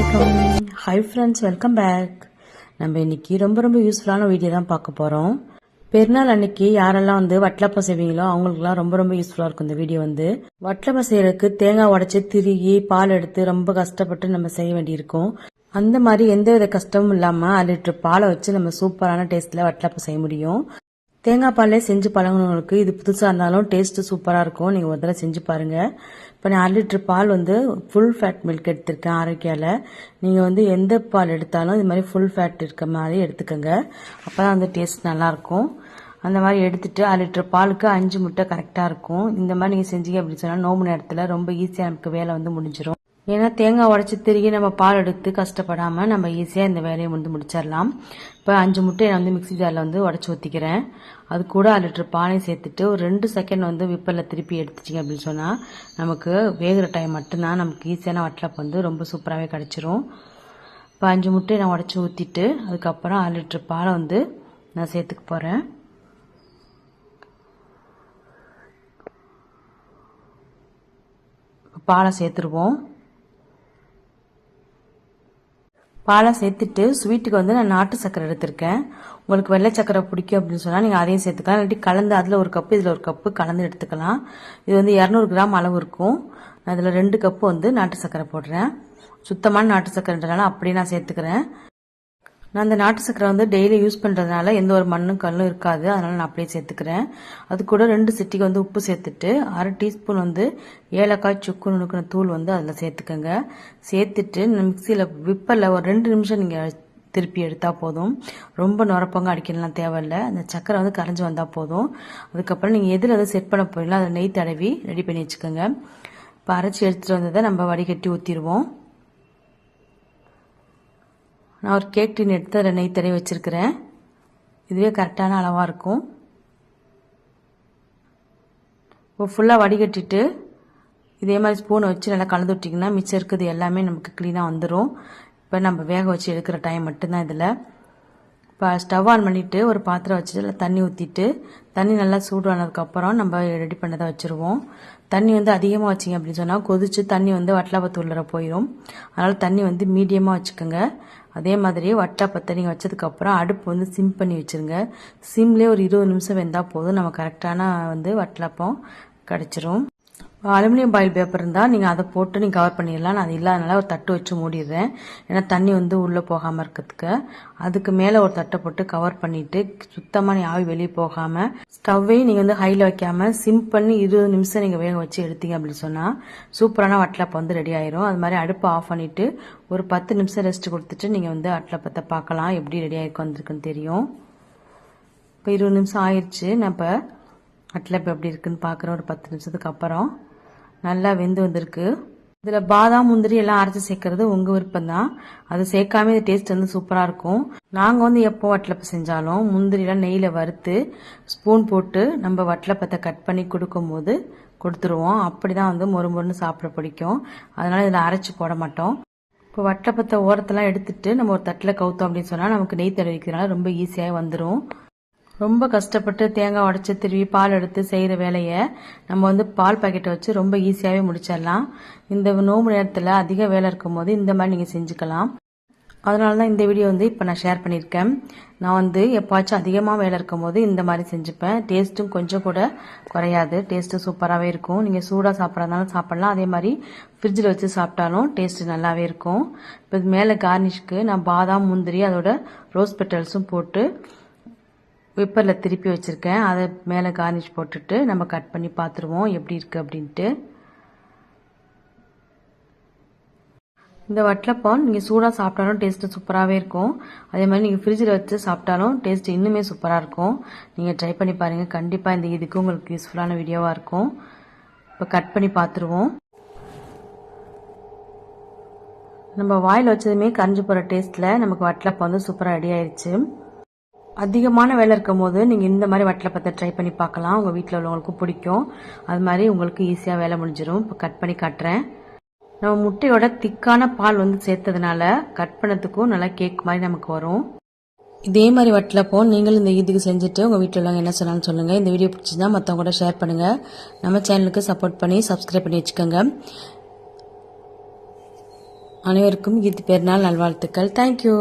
Hi friends welcome back நம்ம இன்னைக்கு ரொம்ப ரொம்ப யூஸ்ஃபுல்லான வீடியோ தான் பார்க்க போகிறோம் பெருநாள் அன்னைக்கு யாரெல்லாம் வந்து வட்டலப்பம் செய்வீங்களோ அவங்களுக்குலாம் ரொம்ப ரொம்ப யூஸ்ஃபுல்லாக இருக்கும் இந்த வீடியோ வந்து. வட்டலப்பம் செய்யறதுக்கு தேங்காய் உடச்சி திருகி பால் எடுத்து ரொம்ப கஷ்டப்பட்டு நம்ம செய்ய வேண்டியிருக்கும். அந்த மாதிரி எந்த வித கஷ்டமும் இல்லாமல் அரை லிட்டர் பாலை வச்சு நம்ம சூப்பரான டேஸ்ட்டில் வட்டலப்பம் செய்ய முடியும். தேங்காய் பாலே செஞ்சு பழகுனவங்களுக்கு இது புதுசாக இருந்தாலும் டேஸ்ட்டு சூப்பராக இருக்கும். நீங்கள் ஒரு தடவை செஞ்சு பாருங்கள் இப்போ நான் அரை லிட்டர் பால் வந்து ஃபுல் ஃபேட் மில்க் எடுத்திருக்கேன் ஆரோக்கியாவில் நீங்கள் வந்து எந்த பால் எடுத்தாலும் இது மாதிரி ஃபுல் ஃபேட் இருக்க மாதிரி எடுத்துக்கோங்க. அப்போ தான் வந்து டேஸ்ட் நல்லாயிருக்கும் அந்த மாதிரி எடுத்துட்டு அரை லிட்டர் பாலுக்கு அஞ்சு முட்டை கரெக்டாக இருக்கும். இந்த மாதிரி நீங்கள் செஞ்சீங்க அப்படின்னு சொன்னால் நோம்பு நேரத்தில் ரொம்ப ஈஸியாக நமக்கு வேலை வந்து முடிஞ்சிடும் ஏன்னா தேங்காய் உடச்சி திருகி நம்ம பால் எடுத்து கஷ்டப்படாமல் நம்ம ஈஸியாக இந்த வேலையை வந்து முடிச்சிடலாம் இப்போ அஞ்சு முட்டையை நான் வந்து மிக்ஸி ஜாரில் வந்து உடச்சி ஊற்றிக்கிறேன் அது கூட அரை லிட்டர் பாலையும் சேர்த்துட்டு ஒரு ரெண்டு செகண்ட் வந்து விப்பரில் திருப்பி எடுத்துச்சிங்க அப்படின்னு சொன்னால் நமக்கு வேகிற டைம் மட்டும்தான் நமக்கு ஈஸியான வட்டலப்பு வந்து ரொம்ப சூப்பராகவே கிடச்சிரும். இப்போ அஞ்சு முட்டையை நான் உடச்சி ஊற்றிட்டு அதுக்கப்புறம் அரை லிட்டர் பாலை வந்து நான் சேர்த்துக்க போகிறேன் பாலை சேர்த்துருவோம். பாலை சேர்த்துட்டு ஸ்வீட்டுக்கு வந்து நான் நாட்டு சக்கரை எடுத்திருக்கேன். உங்களுக்கு வெள்ளை சக்கரை பிடிக்கும் அப்படின்னு சொன்னால் நீங்கள் அதையும் சேர்த்துக்கலாம். இல்லாட்டி கலந்து அதில் ஒரு கப்பு இதில் ஒரு கப்பு கலந்து எடுத்துக்கலாம். இது வந்து இரநூறு கிராம் அளவு இருக்கும். நான் இதில் ரெண்டு கப்பு வந்து நாட்டு சக்கரை போடுறேன். சுத்தமான நாட்டு சக்கரைன்றனால அப்படியே நான் சேர்த்துக்கிறேன். நான் அந்த நாட்டு சக்கரை வந்து டெய்லி யூஸ் பண்ணுறதுனால எந்த ஒரு மண்ணும் கல்லும் இருக்காது. அதனால் நான் அப்படியே சேர்த்துக்கிறேன். அது கூட ரெண்டு சிட்டிக்கு வந்து உப்பு சேர்த்துட்டு அரை டீஸ்பூன் வந்து ஏலக்காய் சுக்கு நுணுக்கின தூள் வந்து அதில் சேர்த்துக்கோங்க. சேர்த்துட்டு மிக்சியில் விப்பரில் ஒரு ரெண்டு நிமிஷம் நீங்கள் திருப்பி எடுத்தால் போதும். ரொம்ப நுரப்பங்க அடிக்கலாம் தேவையில்ல. அந்த சக்கரை வந்து கரைஞ்சி வந்தால் போதும். அதுக்கப்புறம் நீங்கள் எதில் வந்து செட் பண்ண போறீங்களோ அதை நெய் தடவி ரெடி பண்ணி வச்சுக்கோங்க. இப்போ அரைச்சி எடுத்துகிட்டு வந்ததை நம்ம வடிகட்டி ஊற்றிடுவோம் நான் ஒரு கேக் டின் எடுத்து அதில் நெய் தடவி வச்சுருக்கிறேன். இதுவே கரெக்டான அளவாக இருக்கும். இப்போ ஃபுல்லாக வடிகட்டிட்டு இதே மாதிரி ஸ்பூனை வச்சு நல்லா கலந்து விட்டிங்கன்னா மிச்சம் இருக்குது எல்லாமே நமக்கு க்ளீனாக வந்துடும் இப்போ நம்ம வேக வச்சு எடுக்கிற டைம் மட்டும்தான் இதில். இப்போ ஸ்டவ் ஆன் பண்ணிவிட்டு ஒரு பாத்திரம் வச்சுட்டு அதில் தண்ணி ஊற்றிட்டு தண்ணி நல்லா சூடானதுக்கப்புறம் நம்ம ரெடி பண்ணதை வச்சுருவோம். தண்ணி வந்து அதிகமாக வச்சிங்க அப்படின்னு சொன்னால் கொதித்து தண்ணி வந்து வட்டலாப்பத்தூளில் போயிடும் அதனால் தண்ணி வந்து மீடியமாக வச்சுக்கோங்க. அதே மாதிரி வட்டாப்பத்தை நீங்கள் வச்சதுக்கப்புறம் அடுப்பு வந்து சிம் பண்ணி வச்சுருங்க. சிம்லேயே ஒரு இருபது நிமிஷம் வெந்தால் போதும். நம்ம கரெக்டான வந்து வட்டலாப்பம் கிடச்சிரும். அலுமினியம் பாயில் பேப்பர் இருந்தால் நீங்கள் அதை போட்டு நீங்கள் கவர் பண்ணிடலாம். நான் அது இல்லாதனால ஒரு தட்டு வச்சு மூடிடுறேன். ஏன்னா தண்ணி வந்து உள்ளே போகாமல் இருக்கிறதுக்கு. அதுக்கு மேலே ஒரு தட்டை போட்டு கவர் பண்ணிவிட்டு சுத்தமாக நீ ஆவி வெளியே போகாமல் ஸ்டவ்வையும் நீங்கள் வந்து ஹையில் வைக்காமல் சிம் பண்ணி இருபது நிமிஷம் நீங்கள் வேக வச்சு எடுத்தீங்க அப்படின்னு சொன்னால் சூப்பரான வட்டலப்பை வந்து ரெடி ஆயிரும். அது மாதிரி அடுப்பை ஆஃப் பண்ணிவிட்டு ஒரு பத்து நிமிஷம் ரெஸ்ட் கொடுத்துட்டு நீங்கள் வந்து வட்டலப்பத்தை பார்க்கலாம். எப்படி ரெடி ஆகிருக்கு வந்திருக்குன்னு தெரியும். இப்போ இருபது நிமிஷம் ஆயிடுச்சு நான் இப்போ அட்லப் எப்படி இருக்குன்னு பார்க்குறேன். ஒரு பத்து நிமிஷத்துக்கு அப்புறம். நல்லா வெந்து வந்திருக்கு. இதில் பாதாம் முந்திரி எல்லாம் அரைச்சி சேர்க்கறது உங்கள் விருப்பம் தான் அது சேர்க்காம இது டேஸ்ட் வந்து சூப்பராக இருக்கும். நாங்கள் வந்து எப்போ வட்டலப்பை செஞ்சாலும் முந்திரிலாம் நெய்யில் வறுத்து ஸ்பூன் போட்டு நம்ம வட்டலப்பத்தை கட் பண்ணி கொடுக்கும்போது கொடுத்துருவோம். அப்படி தான் வந்து மொறு மொறுன்னு சாப்பிட பிடிக்கும். அதனால் இதில் அரைச்சி போட மாட்டோம். இப்போ வட்டப்பத்தை ஓரத்தெல்லாம் எடுத்துட்டு நம்ம ஒரு தட்டில் கவுத்தோம் அப்படின்னு சொன்னால் நமக்கு நெய் தடவிக்கிறதுனால ரொம்ப ஈஸியாக வந்துடும் ரொம்ப கஷ்டப்பட்டு தேங்காய் உடச்சி திருவி பால் எடுத்து செய்கிற வேலையை நம்ம வந்து பால் பாக்கெட்டை வச்சு ரொம்ப ஈஸியாகவே முடிச்சிடலாம். இந்த நோம்பு நேரத்தில் அதிக வேலை இருக்கும் போது இந்த மாதிரி நீங்கள் செஞ்சுக்கலாம். அதனால தான் இந்த வீடியோ வந்து இப்போ நான் ஷேர் பண்ணியிருக்கேன். நான் வந்து எப்பாச்சும் அதிகமாக வேலை இருக்கும் போது இந்த மாதிரி செஞ்சுப்பேன். டேஸ்ட்டும் கொஞ்சம் கூட குறையாது. டேஸ்ட்டு சூப்பராகவே இருக்கும். நீங்கள் சூடாக சாப்பிட்றதுனாலும் சாப்பிட்லாம். அதே மாதிரி ஃப்ரிட்ஜில் வச்சு சாப்பிட்டாலும் டேஸ்ட்டு நல்லாவே இருக்கும். இப்போ மேலே கார்னிஷ்க்கு நான் பாதாம் முந்திரி அதோட ரோஸ் பெட்டல்ஸும் போட்டு விப்பரில் திருப்பி வச்சுருக்கேன். அதை மேலே கார்னிஷ் போட்டுட்டு நம்ம கட் பண்ணி பார்த்துருவோம் எப்படி இருக்குது அப்படின்ட்டு. இந்த வட்டலப்பான் நீங்கள் சூடாக சாப்பிட்டாலும் டேஸ்ட்டு சூப்பராகவே இருக்கும். அதே மாதிரி நீங்கள் ஃப்ரிட்ஜில் வச்சு சாப்பிட்டாலும் டேஸ்ட் இன்னுமே சூப்பராக இருக்கும். நீங்கள் ட்ரை பண்ணி பாருங்கள் கண்டிப்பாக இந்த இதுக்கு உங்களுக்கு யூஸ்ஃபுல்லான வீடியோவாக இருக்கும். இப்போ கட் பண்ணி பார்த்துருவோம் நம்ம வாயில் வச்சதுமே கரைஞ்சி போகிற டேஸ்ட்டில் நமக்கு வட்டலப்பம் வந்து சூப்பராக ரெடி ஆயிடுச்சு அதிகமான வேலை இருக்கும் போது நீங்கள் இந்த மாதிரி வட்டலப்பத்தை ட்ரை பண்ணி பார்க்கலாம். உங்கள் வீட்டில் உள்ளவங்களுக்கும் பிடிக்கும். அது மாதிரி உங்களுக்கு ஈஸியாக வேலை முடிஞ்சிடும் இப்போ கட் பண்ணி காட்டுறேன். நம்ம முட்டையோட திக்கான பால் வந்து சேர்த்ததுனால கட் பண்ணதுக்கும் நல்லா கேக் மாதிரி நமக்கு வரும். இதே மாதிரி வட்டிலப்போ நீங்களும் இந்த இதுக்கு செஞ்சுட்டு உங்கள் வீட்டில் உள்ளவங்க என்ன சொன்னாலும் சொல்லுங்கள் இந்த வீடியோ பிடிச்சிருந்தா மற்றவங்க கூட ஷேர் பண்ணுங்கள் நம்ம சேனலுக்கு சப்போர்ட் பண்ணி சப்ஸ்கிரைப் பண்ணி வச்சுக்கோங்க. அனைவருக்கும் ஈத் பெருநாள் நல்வாழ்த்துக்கள். தேங்க்யூ